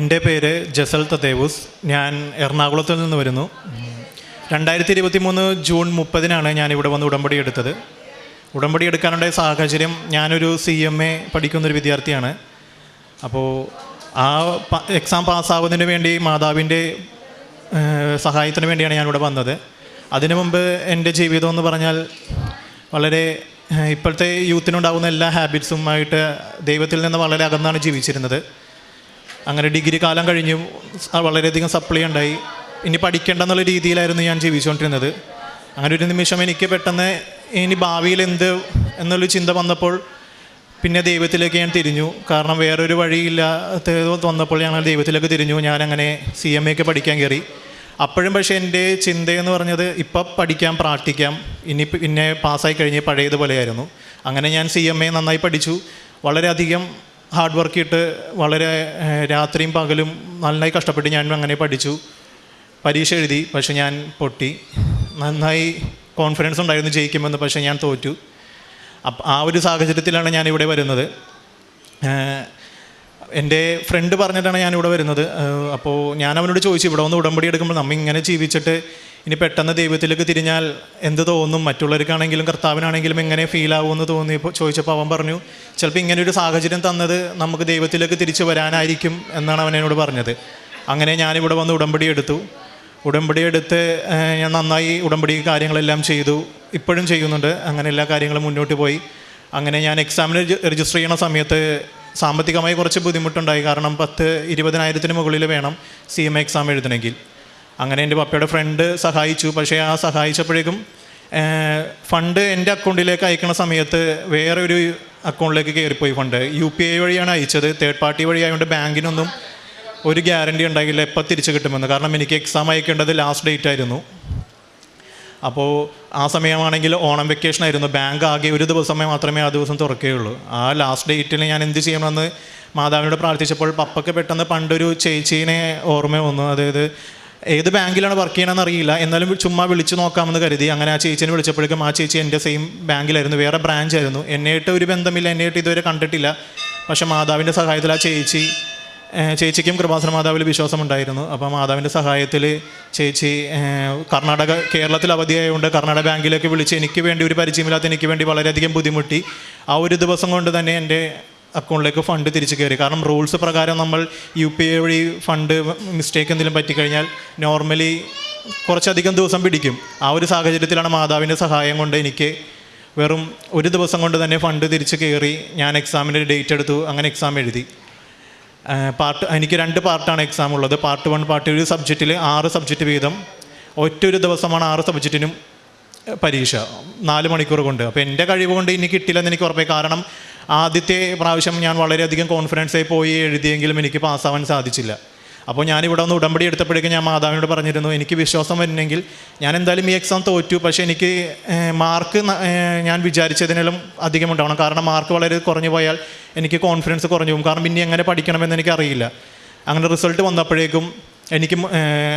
എന്റെ പേര് ജസൽ തദേവുസ്. ഞാൻ എറണാകുളത്ത് നിന്ന് വരുന്നു. രണ്ടായിരത്തി ഇരുപത്തി മൂന്ന് ജൂൺ മുപ്പതിനാണ് ഞാൻ ഇവിടെ വന്ന് ഉടമ്പടി എടുത്തത്. ഉടമ്പടി എടുക്കാനുണ്ടായ സാഹചര്യം ഞാനൊരു സി എം എ പഠിക്കുന്നൊരു വിദ്യാർത്ഥിയാണ്. അപ്പോൾ ആ എക്സാം പാസ്സാവുന്നതിന് വേണ്ടി മാതാവിന്റെ സഹായത്തിന് വേണ്ടിയാണ് ഇവിടെ വന്നത്. അതിനു മുമ്പ് എന്റെ ജീവിതം എന്ന് പറഞ്ഞാൽ വളരെ ഇപ്പോഴത്തെ യൂത്തിനുണ്ടാകുന്ന എല്ലാ ഹാബിറ്റ്സുമായിട്ട് ദൈവത്തിൽ നിന്ന് വളരെ അകന്നാണ് ജീവിച്ചിരുന്നത്. അങ്ങനെ ഡിഗ്രി കാലം കഴിഞ്ഞു വളരെയധികം സപ്ലൈ ഉണ്ടായി. ഇനി പഠിക്കേണ്ട എന്നുള്ള രീതിയിലായിരുന്നു ഞാൻ ജീവിച്ചുകൊണ്ടിരുന്നത്. അങ്ങനെ ഒരു നിമിഷം എനിക്ക് പെട്ടെന്ന് ഇനി ഭാവിയിൽ എന്ത് എന്നുള്ള ചിന്ത വന്നപ്പോൾ പിന്നെ ദൈവത്തിലേക്ക് ഞാൻ തിരിഞ്ഞു. കാരണം വേറൊരു വഴിയില്ലാത്ത വന്നപ്പോൾ ഞങ്ങൾ ദൈവത്തിലേക്ക് തിരിഞ്ഞു. ഞാൻ അങ്ങനെ സി എം എക്ക് പഠിക്കാൻ കയറി. അപ്പോഴും പക്ഷേ എന്റെ ചിന്തയെന്ന് പറഞ്ഞത് ഇപ്പം പഠിക്കാം പ്രാർത്ഥിക്കാം. ഇനി പിന്നെ പാസ്സായി കഴിഞ്ഞ് പഴയതുപോലെയായിരുന്നു. അങ്ങനെ ഞാൻ സി എം എ നന്നായി പഠിച്ചു. വളരെയധികം ഹാർഡ് വർക്ക് ഇട്ട് വളരെ രാത്രിയും പകലും നന്നായി കഷ്ടപ്പെട്ട് ഞാൻ അങ്ങനെ പഠിച്ചു. പരീക്ഷ എഴുതി പക്ഷെ ഞാൻ പൊട്ടി. നന്നായി കോൺഫിഡൻസ് ഉണ്ടായിരുന്നു ജയിക്കുമെന്ന് പക്ഷേ ഞാൻ തോറ്റു. ആ ഒരു സാഹചര്യത്തിലാണ് ഞാൻ ഇവിടെ വരുന്നത് എന്റെ ഫ്രണ്ട് പറഞ്ഞിട്ടാണ് ഞാൻ ഇവിടെ വരുന്നത്. അപ്പോൾ ഞാൻ അവനോട് ചോദിച്ചു ഇവിടെ ഒന്ന് ഉടമ്പടി എടുക്കുമ്പോൾ നമ്മൾ ഇങ്ങനെ ജീവിച്ചിട്ട് ഇനി പെട്ടെന്ന് ദൈവത്തിലേക്ക് തിരിഞ്ഞാൽ എന്ത് തോന്നും? മറ്റുള്ളവർക്കാണെങ്കിലും കർത്താവിനാണെങ്കിലും എങ്ങനെ ഫീൽ ആവുമെന്ന് തോന്നിയപ്പോൾ ചോദിച്ചപ്പോൾ അവൻ പറഞ്ഞു ചിലപ്പോൾ ഇങ്ങനെ ഒരു സാഹചര്യം തന്നത് നമുക്ക് ദൈവത്തിലേക്ക് തിരിച്ചു വരാനായിരിക്കും എന്നാണ് അവൻ എന്നോട് പറഞ്ഞത്. അങ്ങനെ ഞാനിവിടെ വന്ന് ഉടമ്പടി എടുത്തു. ഉടമ്പടി എടുത്ത് ഞാൻ നന്നായി ഉടമ്പടി കാര്യങ്ങളെല്ലാം ചെയ്തു. ഇപ്പോഴും ചെയ്യുന്നുണ്ട്. അങ്ങനെ എല്ലാ കാര്യങ്ങളും മുന്നോട്ട് പോയി. അങ്ങനെ ഞാൻ എക്സാമിന് രജിസ്റ്റർ ചെയ്യണ സമയത്ത് സാമ്പത്തികമായി കുറച്ച് ബുദ്ധിമുട്ടുണ്ടായി. കാരണം പത്ത് ഇരുപതിനായിരത്തിന് മുകളിൽ വേണം സി എം എക്സാം എഴുതണമെങ്കിൽ. അങ്ങനെ എന്റെ പപ്പയുടെ ഫ്രണ്ട് സഹായിച്ചു. പക്ഷേ ആ സഹായിച്ചപ്പോഴേക്കും ഫണ്ട് എന്റെ അക്കൗണ്ടിലേക്ക് അയക്കുന്ന സമയത്ത് വേറെ ഒരു അക്കൗണ്ടിലേക്ക് കയറിപ്പോയി ഫണ്ട് യു പി ഐ വഴിയാണ് അയച്ചത്. തേർഡ് പാർട്ടി വഴി ആയതുകൊണ്ട് ബാങ്കിനൊന്നും ഒരു ഗ്യാരണ്ടി ഉണ്ടായില്ല. എപ്പോൾ തിരിച്ചു കിട്ടുമെന്ന്. കാരണം എനിക്ക് എക്സാം അയക്കേണ്ടത് ലാസ്റ്റ് ഡേറ്റ് ആയിരുന്നു. അപ്പോൾ ആ സമയമാണെങ്കിൽ ഓണം വെക്കേഷൻ ആയിരുന്നു. ബാങ്ക് ആകെ ഒരു ദിവസമേ മാത്രമേ ആ ദിവസം തുറക്കുകയുള്ളൂ. ആ ലാസ്റ്റ് ഡേറ്റിൽ ഞാൻ എന്ത് ചെയ്യണമെന്ന് മാതാവിനോട് പ്രാർത്ഥിച്ചപ്പോൾ പപ്പയ്ക്ക് പെട്ടെന്ന് പണ്ടൊരു ചേച്ചീനെ ഓർമ്മ വന്നു. അതായത് ഏത് ബാങ്കിലാണ് വർക്ക് ചെയ്യണമെന്ന് അറിയില്ല. എന്നാലും ചുമ്മാ വിളിച്ചു നോക്കാമെന്ന് കരുതി. അങ്ങനെ ആ ചേച്ചീനെ വിളിച്ചപ്പോഴേക്കും ആ ചേച്ചി എന്റെ സെയിം ബാങ്കിലായിരുന്നു. വേറെ ബ്രാഞ്ച് ആയിരുന്നു. എന്നെയായിട്ട് ഒരു ബന്ധമില്ല. എന്നെയായിട്ട് ഇതുവരെ കണ്ടിട്ടില്ല. പക്ഷേ മാതാവിന്റെ സഹായത്തിൽ ആ ചേച്ചി ചേച്ചിക്കും കൃപാസന മാതാവിൽ വിശ്വാസമുണ്ടായിരുന്നു. അപ്പോൾ മാതാവിന്റെ സഹായത്തിൽ ചേച്ചി കർണാടക കേരളത്തിൽ അവധിയായതുകൊണ്ട് കർണാടക ബാങ്കിലേക്ക് വിളിച്ച് എനിക്ക് വേണ്ടി ഒരു പരിചയമില്ലാത്ത എനിക്ക് വേണ്ടി വളരെയധികം ബുദ്ധിമുട്ടി. ആ ഒരു ദിവസം കൊണ്ട് തന്നെ എന്റെ അക്കൗണ്ടിലേക്ക് ഫണ്ട് തിരിച്ചു കയറി. കാരണം റൂൾസ് പ്രകാരം നമ്മൾ യു പി ഐ വഴി ഫണ്ട് മിസ്റ്റേക്ക് എന്തെങ്കിലും പറ്റിക്കഴിഞ്ഞാൽ നോർമലി കുറച്ചധികം ദിവസം പിടിക്കും. ആ ഒരു സാഹചര്യത്തിലാണ് മാതാവിന്റെ സഹായം കൊണ്ട് എനിക്ക് വെറും ഒരു ദിവസം കൊണ്ട് തന്നെ ഫണ്ട് തിരിച്ച് കയറി ഞാൻ എക്സാമിന്റെ ഡേറ്റ് എടുത്തു. അങ്ങനെ എക്സാം എഴുതി. പാർട്ട് എനിക്ക് രണ്ട് പാർട്ടാണ് എക്സാം ഉള്ളത്. പാർട്ട് വൺ പാർട്ട് ഒരു സബ്ജക്റ്റിൽ ആറ് സബ്ജക്റ്റ് വീതം. ഒറ്റ ഒരു ദിവസമാണ് ആറ് സബ്ജക്റ്റിനും പരീക്ഷ. നാല് മണിക്കൂർ കൊണ്ട്. അപ്പോൾ എന്റെ കഴിവ് കൊണ്ട് ഇനി കിട്ടില്ലെന്ന് എനിക്ക് ഉറപ്പായി. കാരണം ആദ്യത്തെ പ്രാവശ്യം ഞാൻ വളരെയധികം കോൺഫിഡൻസായി പോയി എഴുതിയെങ്കിലും എനിക്ക് പാസ്സാവാൻ സാധിച്ചില്ല. അപ്പോൾ ഞാനിവിടെ ഒന്ന് ഉടമ്പടി എടുത്തപ്പോഴേക്കും ഞാൻ മാതാവിനോട് പറഞ്ഞിരുന്നു എനിക്ക് വിശ്വാസം വരുന്നെങ്കിൽ ഞാൻ എന്തായാലും ഈ എക്സാം തോറ്റു പക്ഷേ എനിക്ക് മാർക്ക് ഞാൻ വിചാരിച്ചതിനും അധികം ഉണ്ടാവണം. കാരണം മാർക്ക് വളരെ കുറഞ്ഞു പോയാൽ എനിക്ക് കോൺഫിഡൻസ് കുറഞ്ഞു പോകും. കാരണം പിന്നെ എങ്ങനെ പഠിക്കണമെന്ന് എനിക്കറിയില്ല. അങ്ങനെ റിസൾട്ട് വന്നപ്പോഴേക്കും എനിക്ക്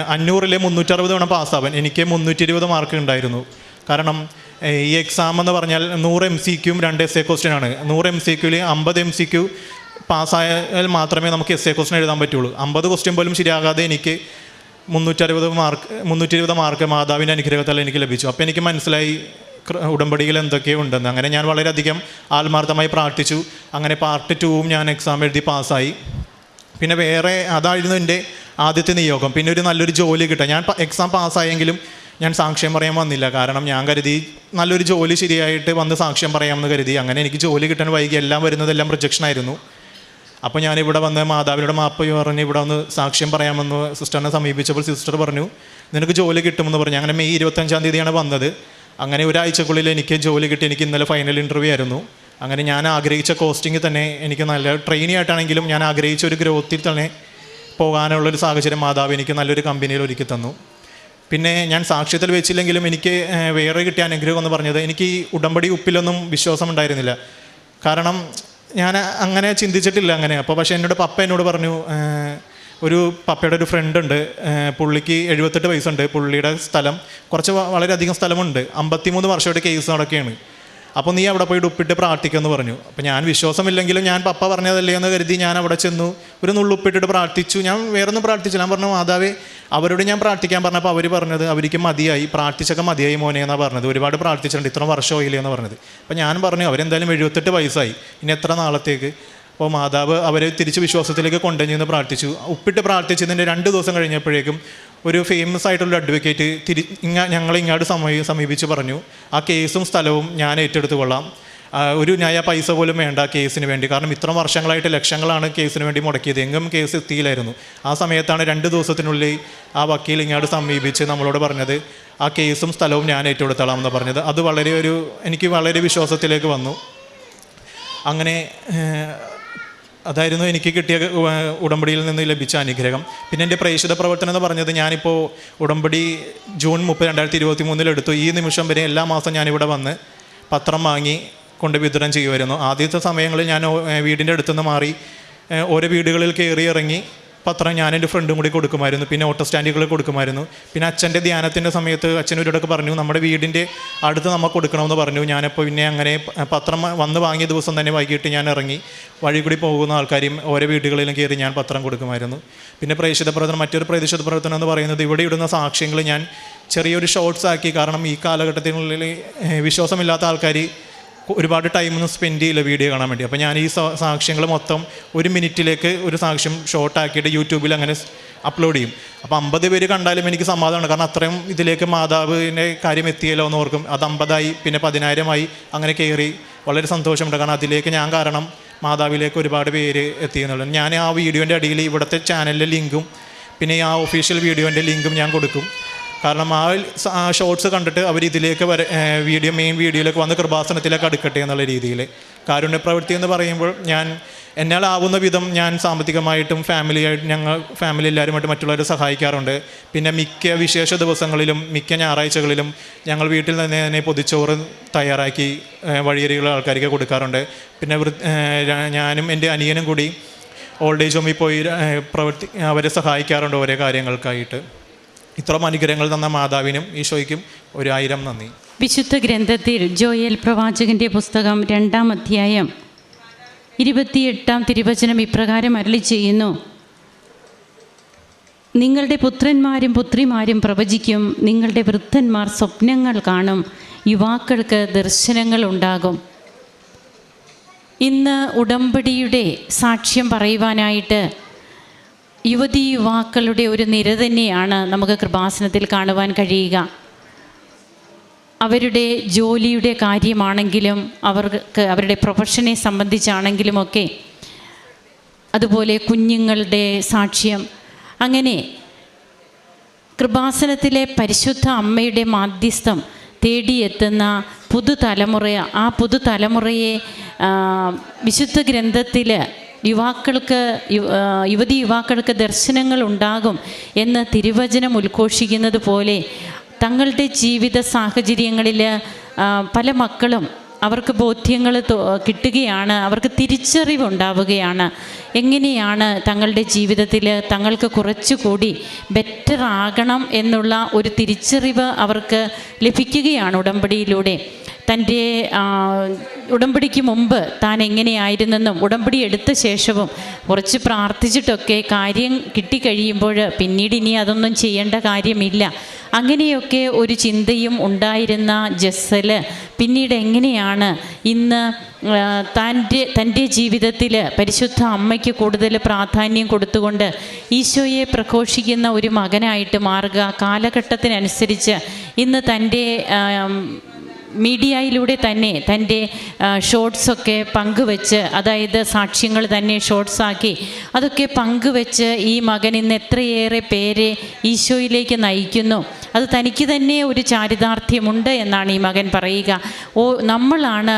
അഞ്ഞൂറിലെ മുന്നൂറ്ററുപത് വേണം പാസ്സാവാൻ. എനിക്ക് മുന്നൂറ്റി ഇരുപത് മാർക്ക് ഉണ്ടായിരുന്നു. കാരണം ഈ എക്സാം എന്ന് പറഞ്ഞാൽ നൂറ് എം സി ക്യൂം രണ്ട് എസ് എ ക്വസ്റ്റ്യൻ ആണ്. നൂറ് എം സി ക്യൂവിൽ അമ്പത് എം സി ക്യൂ പാസ്സായാൽ മാത്രമേ നമുക്ക് എസ് എ ക്വസ്റ്റൻ എഴുതാൻ പറ്റുള്ളൂ. അമ്പത് ക്വസ്റ്റ്യൻ പോലും ശരിയാകാതെ എനിക്ക് മുന്നൂറ്ററുപത് മാർക്ക് മുന്നൂറ്റി ഇരുപത് മാർക്ക് മാതാവിന്റെ അനുഗ്രഹത്താൽ എനിക്ക് ലഭിച്ചു. അപ്പോൾ എനിക്ക് മനസ്സിലായി ഉടമ്പടിയിൽ എന്തൊക്കെയോ ഉണ്ടെന്ന്. അങ്ങനെ ഞാൻ വളരെയധികം ആത്മാർത്ഥമായി പ്രാർത്ഥിച്ചു. അങ്ങനെ പാർട്ട് ടൂവും ഞാൻ എക്സാം എഴുതി പാസ്സായി. പിന്നെ വേറെ അതായിരുന്നു എന്റെ ആദ്യത്തെ നിയോഗം. പിന്നെ ഒരു നല്ലൊരു ജോലി കിട്ടുക ഞാൻ എക്സാം പാസ്സായെങ്കിലും ഞാൻ സാക്ഷ്യം പറയാൻ വന്നില്ല. കാരണം ഞാൻ കരുതി നല്ലൊരു ജോലി ശരിയായിട്ട് വന്ന് സാക്ഷ്യം പറയാമെന്ന് കരുതി. അങ്ങനെ എനിക്ക് ജോലി കിട്ടാൻ വൈകി എല്ലാം വരുന്നതെല്ലാം പ്രൊജക്ഷനായിരുന്നു അപ്പോൾ ഞാൻ ഇവിടെ വന്ന് മാതാവിനോട് മാപ്പ് പറഞ്ഞ് ഇവിടെ വന്ന് സാക്ഷ്യം പറയാമെന്ന് സിസ്റ്ററിനെ സമീപിച്ചപ്പോൾ സിസ്റ്റർ പറഞ്ഞു നിനക്ക് ജോലി കിട്ടുമെന്ന് പറഞ്ഞു. അങ്ങനെ മെയ് ഇരുപത്തഞ്ചാം തീയതിയാണ് വന്നത്. അങ്ങനെ ഒരാഴ്ചക്കുള്ളിൽ എനിക്ക് ജോലി കിട്ടി. എനിക്ക് ഇന്നലെ ഫൈനൽ ഇന്റർവ്യൂ ആയിരുന്നു. അങ്ങനെ ഞാൻ ആഗ്രഹിച്ച കോസ്റ്റിംഗ് തന്നെ എനിക്ക് നല്ല ട്രെയിനി ആയിട്ടാണെങ്കിലും ഞാൻ ആഗ്രഹിച്ച ഒരു ഗ്രോത്തിൽ തന്നെ പോകാനുള്ളൊരു സാഹചര്യം മാതാവ് എനിക്ക് നല്ലൊരു കമ്പനിയിൽ ഒരുക്കി തന്നു. പിന്നെ ഞാൻ സാക്ഷ്യത്തിൽ വെച്ചില്ലെങ്കിലും എനിക്ക് വേറെ കിട്ടിയ അനുഗ്രഹം എന്ന് പറഞ്ഞത് എനിക്ക് ഈ ഉടമ്പടി ഉപ്പിലൊന്നും വിശ്വാസം ഉണ്ടായിരുന്നില്ല കാരണം ഞാൻ അങ്ങനെ ചിന്തിച്ചിട്ടില്ല അങ്ങനെ. അപ്പോൾ പക്ഷേ എന്നോട് പപ്പ എന്നോട് പറഞ്ഞു ഒരു പപ്പയുടെ ഒരു ഫ്രണ്ട് ഉണ്ട് പുള്ളിക്ക് എഴുപത്തെട്ട് വയസ്സുണ്ട് പുള്ളിയുടെ സ്ഥലം കുറച്ച് വളരെയധികം സ്ഥലമുണ്ട്. അമ്പത്തിമൂന്ന് വർഷമായിട്ട് കേസ് നടക്കുകയാണ്. അപ്പോൾ നീ അവിടെ പോയിട്ട് ഉപ്പിട്ട് പ്രാർത്ഥിക്കുമെന്ന് പറഞ്ഞു. അപ്പോൾ ഞാൻ വിശ്വാസമില്ലെങ്കിലും ഞാൻ പപ്പ പറഞ്ഞതല്ലേ എന്ന് കരുതി ഞാൻ അവിടെ ചെന്നു. ഒരു നുള്ളുപ്പിട്ടിട്ട് പ്രാർത്ഥിച്ചു. ഞാൻ വേറൊന്നും പ്രാർത്ഥിച്ചു ഞാൻ പറഞ്ഞു മാതാവേ അവരോട് ഞാൻ പ്രാർത്ഥിക്കാൻ പറഞ്ഞപ്പോൾ അവർ പറഞ്ഞത് അവർക്ക് മതിയായി. പ്രാർത്ഥിച്ചൊക്കെ മതിയായി മോനെ എന്നാണ് പറഞ്ഞത്. ഒരുപാട് പ്രാർത്ഥിച്ചിട്ടുണ്ട്. ഇത്ര വർഷമായില്ലേ എന്ന് പറഞ്ഞത്. അപ്പോൾ ഞാൻ പറഞ്ഞു അവരെന്തായാലും എഴുപത്തെട്ട് വയസ്സായി. ഇനി എത്ര നാളത്തേക്ക്? അപ്പോൾ മാതാവ് അവരെ തിരിച്ച് വിശ്വാസത്തിലേക്ക് കൊണ്ടുവന്നു എന്ന് പ്രാർത്ഥിച്ചു. ഉപ്പിട്ട് പ്രാർത്ഥിച്ചതിന്റെ രണ്ട് ദിവസം കഴിഞ്ഞപ്പോഴേക്കും ഒരു ഫേമസ് ആയിട്ടുള്ള അഡ്വക്കേറ്റ് തിരി ഇങ്ങ ഞങ്ങളെ ഇങ്ങോട്ട് സമീ സമീപിച്ച് പറഞ്ഞു ആ കേസും സ്ഥലവും ഞാൻ ഏറ്റെടുത്ത് കൊള്ളാം. ഒരു ന്യായ പൈസ പോലും വേണ്ട കേസിന് വേണ്ടി. കാരണം ഇത്ര വർഷങ്ങളായിട്ട് ലക്ഷങ്ങളാണ് കേസിന് വേണ്ടി മുടക്കിയത്. എങ്ങും കേസ് എത്തിയില്ലായിരുന്നു. ആ സമയത്താണ് രണ്ട് ദിവസത്തിനുള്ളിൽ ആ വക്കീൽ ഇങ്ങോട്ട് സമീപിച്ച് നമ്മളോട് പറഞ്ഞത് ആ കേസും സ്ഥലവും ഞാൻ ഏറ്റെടുത്തോളാം എന്ന് പറഞ്ഞത്. അത് വളരെ ഒരു എനിക്ക് വളരെ വിശ്വാസത്തിലേക്ക് വന്നു. അങ്ങനെ അതായിരുന്നു എനിക്ക് കിട്ടിയ ഉടമ്പടിയിൽ നിന്ന് ലഭിച്ച അനുഗ്രഹം. പിന്നെ എന്റെ പ്രേക്ഷിത പ്രവർത്തനം എന്ന് പറഞ്ഞത് ഞാനിപ്പോൾ ഉടമ്പടി ജൂൺ മുപ്പത് രണ്ടായിരത്തി ഇരുപത്തി മൂന്നിൽ എടുത്തു. ഈ നിമിഷം വരെ എല്ലാ മാസം ഞാനിവിടെ വന്ന് പത്രം വാങ്ങി കൊണ്ട് വിതരണം ചെയ്യുമായിരുന്നു. ആദ്യത്തെ സമയങ്ങളിൽ ഞാൻ വീടിന്റെ അടുത്തുനിന്ന് മാറി ഓരോ വീടുകളിൽ കയറി ഇറങ്ങി പത്രം ഞാൻ എന്റെ ഫ്രണ്ടും കൂടി കൊടുക്കുമായിരുന്നു. പിന്നെ ഓട്ടോ സ്റ്റാൻഡുകളിൽ കൊടുക്കുമായിരുന്നു. പിന്നെ അച്ഛന്റെ ധ്യാനത്തിന്റെ സമയത്ത് അച്ഛൻ ഒരിടക്ക് പറഞ്ഞു നമ്മുടെ വീടിന്റെ അടുത്ത് നമ്മൾ കൊടുക്കണമെന്ന് പറഞ്ഞു. ഞാനപ്പോൾ പിന്നെ അങ്ങനെ പത്രം വന്ന് വാങ്ങിയ ദിവസം തന്നെ വൈകിട്ട് ഞാൻ ഇറങ്ങി. വഴി കൂടി പോകുന്ന ആൾക്കാരെയും ഓരോ വീടുകളിലും കയറി ഞാൻ പത്രം കൊടുക്കുമായിരുന്നു. പിന്നെ പ്രേക്ഷിത പ്രവർത്തനം മറ്റൊരു പ്രേക്ഷിത പ്രവർത്തനം എന്ന് പറയുന്നത് ഇവിടെ ഇടുന്ന സാക്ഷ്യങ്ങൾ ഞാൻ ചെറിയൊരു ഷോർട്സ് ആക്കി കാരണം ഈ കാലഘട്ടത്തിനുള്ളിൽ വിശ്വാസമില്ലാത്ത ആൾക്കാർ ഒരുപാട് ടൈമൊന്നും സ്പെൻഡ് ചെയ്യില്ല വീഡിയോ കാണാൻ വേണ്ടി. അപ്പോൾ ഞാൻ ഈ സാക്ഷ്യങ്ങൾ മൊത്തം ഒരു മിനിറ്റിലേക്ക് ഒരു സാക്ഷ്യം ഷോർട്ടാക്കിയിട്ട് യൂട്യൂബിൽ അങ്ങനെ അപ്ലോഡ് ചെയ്യും. അപ്പോൾ അമ്പത് പേര് കണ്ടാലും എനിക്ക് സമാധാനമാണ്. കാരണം അത്രയും ഇതിലേക്ക് മാതാവിന്റെ കാര്യം എത്തിയല്ലോ എന്ന് ഓർക്കും. അത് അമ്പതായി പിന്നെ പതിനായിരമായി അങ്ങനെ കയറി വളരെ സന്തോഷമുണ്ട്. കാരണം അതിലേക്ക് ഞാൻ കാരണം മാതാവിലേക്ക് ഒരുപാട് പേര് എത്തിയെന്നുള്ളത് ഞാൻ ആ വീഡിയോന്റെ അടിയിൽ ഇവിടുത്തെ ചാനലിലെ ലിങ്കും പിന്നെ ആ ഒഫീഷ്യൽ വീഡിയോന്റെ ലിങ്കും ഞാൻ കൊടുക്കും. കാരണം ആ ഷോർട്സ് കണ്ടിട്ട് അവർ ഇതിലേക്ക് വരെ വീഡിയോ മെയിൻ വീഡിയോയിലേക്ക് വന്ന് കൃപാസനത്തിലേക്ക് അടുക്കട്ടെ എന്നുള്ള രീതിയിൽ. കാരുണ്യ പ്രവൃത്തി എന്ന് പറയുമ്പോൾ ഞാൻ എന്നാലാവുന്ന വിധം ഞാൻ സാമ്പത്തികമായിട്ടും ഫാമിലിയായിട്ട് ഞങ്ങൾ ഫാമിലി എല്ലാവരുമായിട്ട് മറ്റുള്ളവരെ സഹായിക്കാറുണ്ട്. പിന്നെ മിക്ക വിശേഷ ദിവസങ്ങളിലും മിക്ക ഞായറാഴ്ചകളിലും ഞങ്ങൾ വീട്ടിൽ നിന്ന് തന്നെ പൊതിച്ചോറ് തയ്യാറാക്കി വഴിയരികളുടെ ആൾക്കാർക്ക് കൊടുക്കാറുണ്ട്. പിന്നെ ഞാനും എന്റെ അനിയനും കൂടി ഓൾഡ് ഏജ് ഹോമിൽ പോയി പ്രവർത്തി അവരെ സഹായിക്കാറുണ്ട് ഓരോ കാര്യങ്ങൾക്കായിട്ട്. ഇത്രയും അനുഗ്രഹങ്ങൾ തന്ന മാതാവിനും ഈശോയ്ക്കും ഒരു ആയിരം നന്ദി. വിശുദ്ധ ഗ്രന്ഥത്തിൽ ജോയൽ പ്രവാചകന്റെ പുസ്തകം രണ്ടാം അധ്യായം ഇരുപത്തിയെട്ടാം തിരുവചനം ഇപ്രകാരം അരളി ചെയ്യുന്നു. നിങ്ങളുടെ പുത്രന്മാരും പുത്രിമാരും പ്രവചിക്കും നിങ്ങളുടെ വൃദ്ധന്മാർ സ്വപ്നങ്ങൾ കാണും യുവാക്കൾക്ക് ദർശനങ്ങൾ ഉണ്ടാകും. ഇന്ന് ഉടമ്പടിയുടെ സാക്ഷ്യം പറയുവാനായിട്ട് യുവതി യുവാക്കളുടെ ഒരു നിര തന്നെയാണ് നമുക്ക് കൃപാസനത്തിൽ കാണുവാൻ കഴിയുക. അവരുടെ ജോലിയുടെ കാര്യമാണെങ്കിലും അവർക്ക് അവരുടെ പ്രൊഫഷനെ സംബന്ധിച്ചാണെങ്കിലുമൊക്കെ അതുപോലെ കുഞ്ഞുങ്ങളുടെ സാക്ഷ്യം. അങ്ങനെ കൃപാസനത്തിലെ പരിശുദ്ധ അമ്മയുടെ മാധ്യസ്ഥം തേടിയെത്തുന്ന പുതുതലമുറ ആ പുതുതലമുറയെ വിശുദ്ധ ഗ്രന്ഥത്തിൽ യുവാക്കൾക്ക് യുവതി യുവാക്കൾക്ക് ദർശനങ്ങൾ ഉണ്ടാകും എന്ന് തിരുവചനം ഉദ്ഘോഷിക്കുന്നത് പോലെ തങ്ങളുടെ ജീവിത സാഹചര്യങ്ങളിൽ പല മക്കളും അവർക്ക് ബോധ്യങ്ങൾ കിട്ടുകയാണ് അവർക്ക് തിരിച്ചറിവുണ്ടാവുകയാണ്. എങ്ങനെയാണ് തങ്ങളുടെ ജീവിതത്തിൽ തങ്ങൾക്ക് കുറച്ചുകൂടി ബെറ്റർ ആകണം എന്നുള്ള ഒരു തിരിച്ചറിവ് അവർക്ക് ലഭിക്കുകയാണ് ഉടമ്പടിയിലൂടെ. തന്റെ ഉടമ്പടിക്ക് മുമ്പ് താൻ എങ്ങനെയായിരുന്നെന്നും ഉടമ്പടി എടുത്ത ശേഷവും കുറച്ച് പ്രാർത്ഥിച്ചിട്ടൊക്കെ കാര്യം കിട്ടിക്കഴിയുമ്പോൾ പിന്നീട് ഇനി അതൊന്നും ചെയ്യേണ്ട കാര്യമില്ല. അങ്ങനെയൊക്കെ ഒരു ചിന്തയും ഉണ്ടായിരുന്ന ജസ്സൽ പിന്നീട് എങ്ങനെയാണ് ഇന്ന് തന്റെ തന്റെ ജീവിതത്തിൽ പരിശുദ്ധ അമ്മയ്ക്ക് കൂടുതൽ പ്രാധാന്യം കൊടുത്തുകൊണ്ട് ഈശോയെ പ്രഘോഷിക്കുന്ന ഒരു മകനായിട്ട് മാറുക കാലഘട്ടത്തിനനുസരിച്ച് ഇന്ന് തന്റെ മീഡിയയിലൂടെ തന്നെ തന്റെ ഷോർട്സൊക്കെ പങ്കുവെച്ച് അതായത് സാക്ഷ്യങ്ങൾ തന്നെ ഷോർട്സാക്കി അതൊക്കെ പങ്കുവെച്ച് ഈ മകൻ ഇന്ന് എത്രയേറെ പേരെ ഈശോയിലേക്ക് നയിക്കുന്നു. അത് തനിക്ക് തന്നെ ഒരു ചാരിതാർത്ഥ്യമുണ്ട് എന്നാണ് ഈ മകൻ പറയുക. ഓ നമ്മളാണ്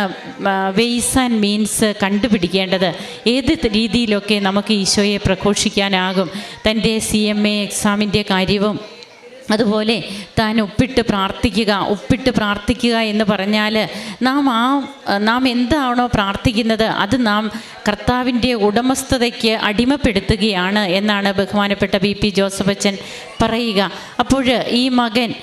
വെയ്സ് ആൻഡ് മീൻസ് കണ്ടുപിടിക്കേണ്ടത്. ഏത് രീതിയിലൊക്കെ നമുക്ക് ഈശോയെ പ്രഘോഷിക്കാനാകും? തന്റെ സി എം എ എക്സാമിന്റെ കാര്യവും അതുപോലെ താൻ ഒപ്പിട്ട് പ്രാർത്ഥിക്കുക ഒപ്പിട്ട് പ്രാർത്ഥിക്കുക എന്ന് പറഞ്ഞാൽ നാം ആ നാം എന്താണോ പ്രാർത്ഥിക്കുന്നത് അത് നാം കർത്താവിന്റെ ഉടമസ്ഥതയ്ക്ക് അടിമപ്പെടുത്തുകയാണ് എന്നാണ് ബഹുമാനപ്പെട്ട ബി പി ജോസഫ് അച്ഛൻ പറയുക. അപ്പോൾ ഈ മകൻ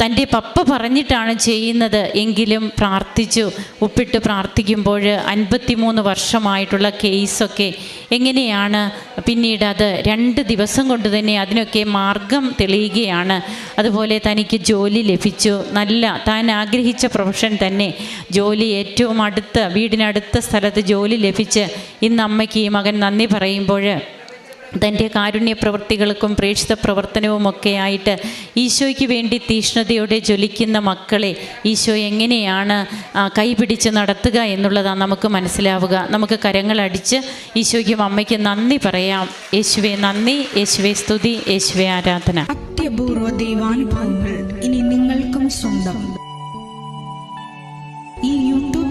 തന്റെ പപ്പ പറഞ്ഞിട്ടാണ് ചെയ്യുന്നത്. എങ്കിലും പ്രാർത്ഥിച്ചു ഒപ്പിട്ട് പ്രാർത്ഥിക്കുമ്പോൾ അൻപത്തിമൂന്ന് വർഷമായിട്ടുള്ള കേസൊക്കെ എങ്ങനെയാണ്? പിന്നീട് അത് രണ്ട് ദിവസം കൊണ്ട് തന്നെ അതിനൊക്കെ മാർഗം തെളിയുകയാണ്. അതുപോലെ തനിക്ക് ജോലി ലഭിച്ചു. നല്ല താൻ ആഗ്രഹിച്ച പ്രൊഫഷൻ തന്നെ. ജോലി ഏറ്റവും അടുത്ത വീടിനടുത്ത സ്ഥലത്ത് ജോലി ലഭിച്ച് ഇന്ന് അമ്മയ്ക്ക് ഈ മകൻ നന്ദി പറയുമ്പോൾ തന്റെ കാരുണ്യ പ്രവൃത്തികൾക്കും പ്രേക്ഷിത പ്രവർത്തനവുമൊക്കെ ആയിട്ട് ഈശോയ്ക്ക് വേണ്ടി തീഷ്ണതയോടെ ജ്വലിക്കുന്ന മക്കളെ ഈശോ എങ്ങനെയാണ് കൈപിടിച്ച് നടത്തുക എന്നുള്ളതാണ് നമുക്ക് മനസ്സിലാവുക. നമുക്ക് കരങ്ങളടിച്ച് ഈശോയ്ക്കും അമ്മയ്ക്ക് നന്ദി പറയാം. യേശുവെ നന്ദി യേശുവെ സ്തുതി യേശുവെ ആരാധന. അത്യപൂർവ ദൈവാനുഭവങ്ങൾ ഇനി നിങ്ങൾക്കും സ്വന്തം.